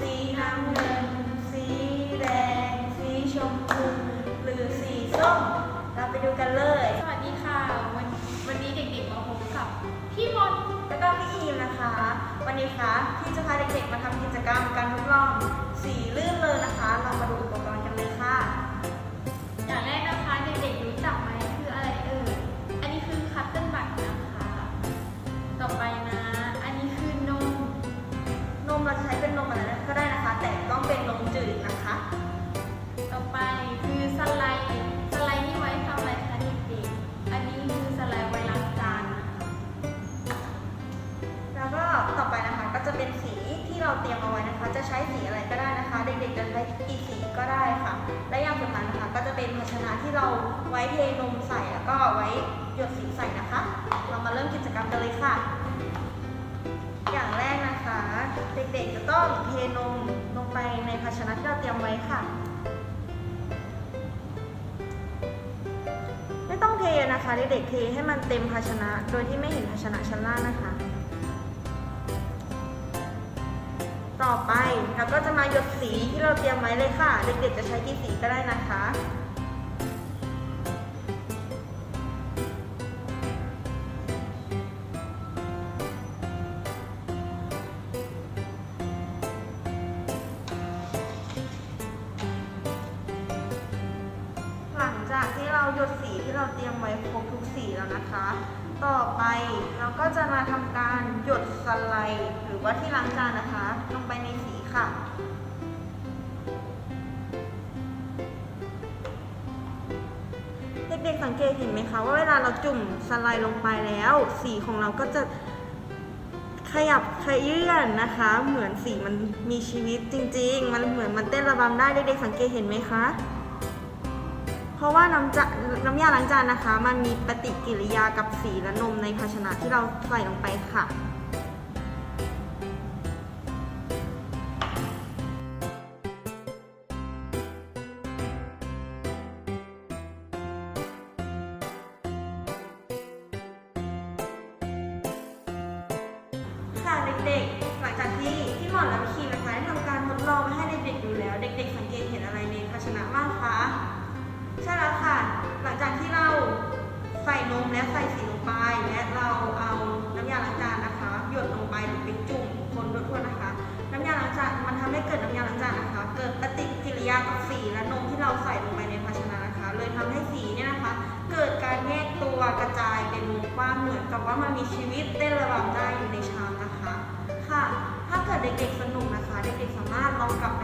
สีน้ำเงิน สีแดง สีชมพูหรือสีส้ม เราไปดูกันเลย สวัสดีค่ะ วันวันนี้เด็กๆมาพบกับพี่มอนแล้ก็พี่อีมนะคะ วันนี้คะพี่จะพาเด็กๆมาทำกิจกรรมการทดลองสีลื่นเลยนะคะ เรามาดูอุปกรณ์กันเลยค่ะ อย่างแรกนะคะเด็กๆรู้จักไหมคืออะไรเอ่ย อันนี้คือคัตเติ้ลบัตนะะต่อไปนะ อันนี้คือนม นมเราจะใช้เป็นนมอะไร เราเตรียมเอาไว้นะคะ จะใช้สีอะไรก็ได้นะคะ เด็กๆจะใช้กี่สีก็ได้ค่ะ และอย่างสุดท้ายนะคะ ก็จะเป็นภาชนะที่เราไว้เทนมใส่แล้วก็ไว้หยดสีใส่นะคะ เรามาเริ่มกิจกรรมกันเลยค่ะ อย่างแรกนะคะ เด็กๆจะต้องเทนมลงไปในภาชนะที่เราเตรียมไว้ค่ะ ไม่ต้องเทนะคะเด็กๆเทให้มันเต็มภาชนะ โดยที่ไม่เห็นภาชนะชั้นล่างนะคะ ต่อไปเราก็จะมาหยดสีที่เราเตรียมไว้เลยค่ะ เด็กๆจะใช้กี่สีก็ได้นะคะ หยดสีที่เราเตรียมไว้ครบทุกสีแล้วนะคะ ต่อไปเราก็จะมาทำการหยดสไลด์หรือว่าที่ล้างจานนะคะ ลงไปในสีค่ะเด็กๆสังเกตเห็นไหมคะว่าเวลาเราจุ่มสไลด์ลงไปแล้ว สีของเราก็จะขยับขยื่นนะคะ เหมือนสีมันมีชีวิตจริง ๆ มันเหมือนมันเต้นระบำได้เด็กๆสังเกตเห็นไหมคะ เพราะว่าน้ำจะน้ำยาล้างจานนะคะ มันมีปฏิกิริยากับสีและนมในภาชนะที่เราใส่ลงไปค่ะค่ะากับสีและนมที่เราใส่ลงไปในภาชนะนะคะ เลยทำให้สีเนี่ยนะคะ เกิดการแยกตัวกระจายเป็นวงกว้างเหมือนกับว่ามันมีชีวิตเต้นระบำได้อยู่ในชามนะคะ ค่ะ ถ้าเกิดเด็กๆสนุกนะคะ เด็กๆสามารถลองกลับไป